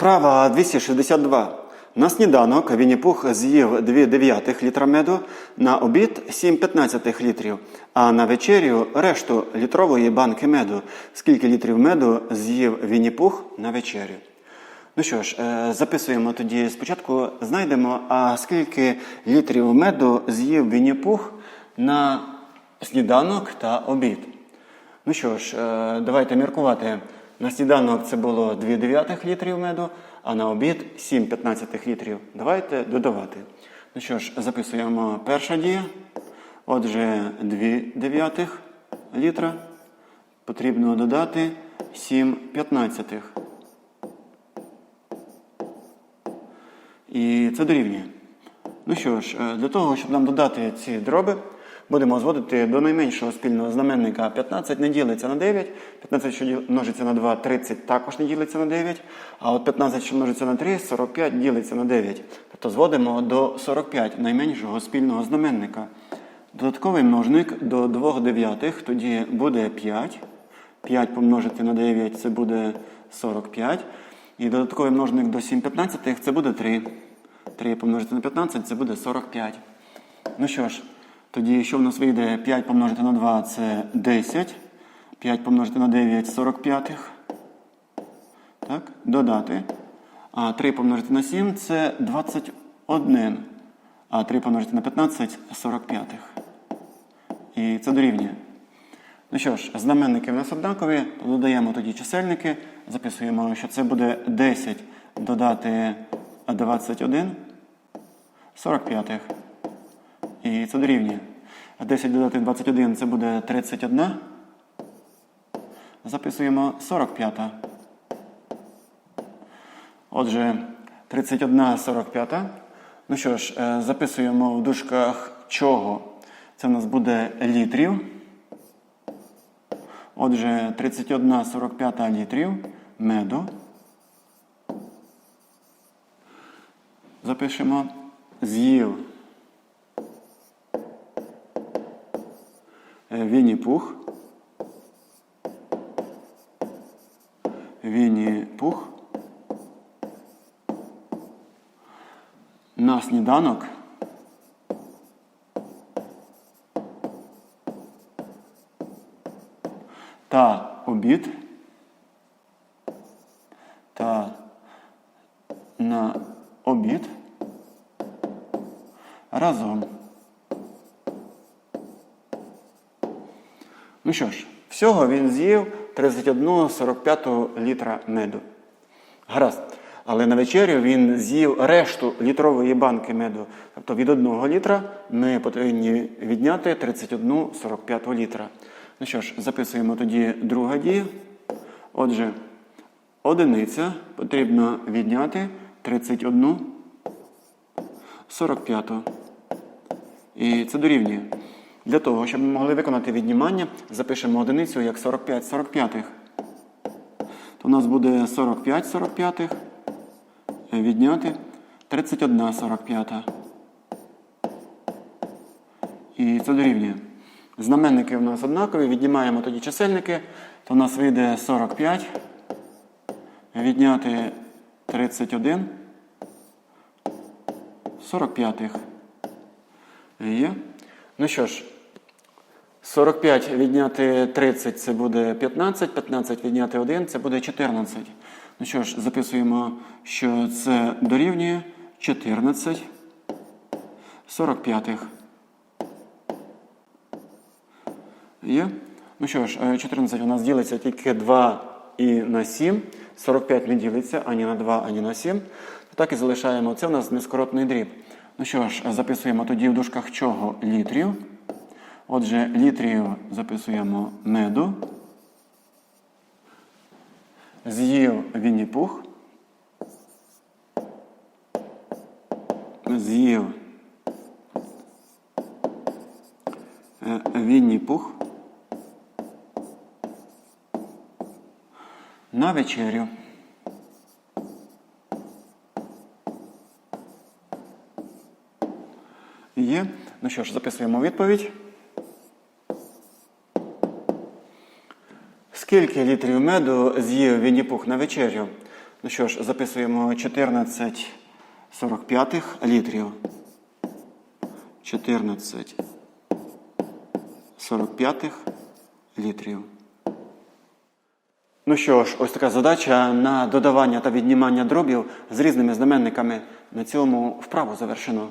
Вправа 262. На сніданок Вінні-Пух з'їв 2 дев'ятих літра меду, на обід 7 п'ятнадцятих літрів, а на вечерю решту літрової банки меду. Скільки літрів меду з'їв Вінні-Пух на вечерю? Ну що ж, е, записуємо тоді спочатку, знайдемо, а скільки літрів меду з'їв Вінні-Пух на сніданок та обід. Ну що ж, е, давайте міркувати. На сніданок це було 2 дев'ятих літрів меду, а на обід 7 п'ятнадцятих літрів. Давайте додавати. Ну що ж, записуємо перша дія. Отже, 2 дев'ятих літра. Потрібно додати 7 п'ятнадцятих. І це дорівнює. Ну що ж, е, для того, щоб нам додати ці дроби, будемо зводити до найменшого спільного знаменника 15 не ділиться на 9, 15, що множиться на 2, 30 також не ділиться на 9, а от 15, що множиться на 3, 45 ділиться на 9. Тобто зводимо до 45 найменшого спільного знаменника. Додатковий множник до 2 дев'ятих, тоді буде 5. 5 помножити на 9 це буде 45. І додатковий множник до 7 п'ятнадцятих це буде 3. 3 помножити на 15 це буде 45. Ну що ж, тоді що в нас вийде 5 помножити на 2 це 10. 5 помножити на 9 45. Так, додати. А 3 помножити на 7 це 21. А 3 помножити на 15 45. І це дорівнює. Ну що ж, знаменники в нас однакові, додаємо тоді чисельники, записуємо, що це буде 10 додати 21, 45. І це дорівнює. 10 додати 21 це буде 31. Записуємо 45. Отже, 31 45. Ну що ж, е, записуємо в дужках чого. Це в нас буде літрів. Отже, 31 45 літрів меду. Запишемо з'їв е, Вінні-Пух. Вінні-Пух. На сніданок. та обід та на обід разом. Ну що ж, всього він з'їв 31,45 літра меду. Гаразд. Але на вечерю він з'їв решту літрової банки меду. Тобто від 1 літра ми повинні відняти 31,45 літра. Ну що ж, записуємо тоді друга дія. Отже, одиниця потрібно відняти 31 45. І це дорівнює. Для того, щоб ми могли виконати віднімання, запишемо одиницю як 45 45. То у нас буде 45 45 відняти 31 45. І це дорівнює. Знаменники у нас однакові, віднімаємо тоді чисельники, то у нас вийде 45, відняти 31, 45. Є. Ну що ж, 45 відняти 30 це буде 15, 15 відняти 1 це буде 14. Ну що ж, записуємо, що це дорівнює 14 45. Є? Ну що ж, е, 14 у нас ділиться тільки 2 і на 7. 45 не ділиться ані на 2, ані на 7. Так і залишаємо. Це у нас нескоротний дріб. Ну що ж, записуємо тоді в дужках чого літрів. Отже, літрів записуємо меду. З'їв Вінні-Пух. З'їв е, Вінні-Пух. На вечерю. Є. Ну що ж, записуємо відповідь. Скільки літрів меду з'їв Вінні-Пух на вечерю? Ну що ж, записуємо 14 45 літрів. 14 45 літрів. Ну що ж, ось така задача на додавання та віднімання дробів з різними знаменниками. На цьому вправу завершено.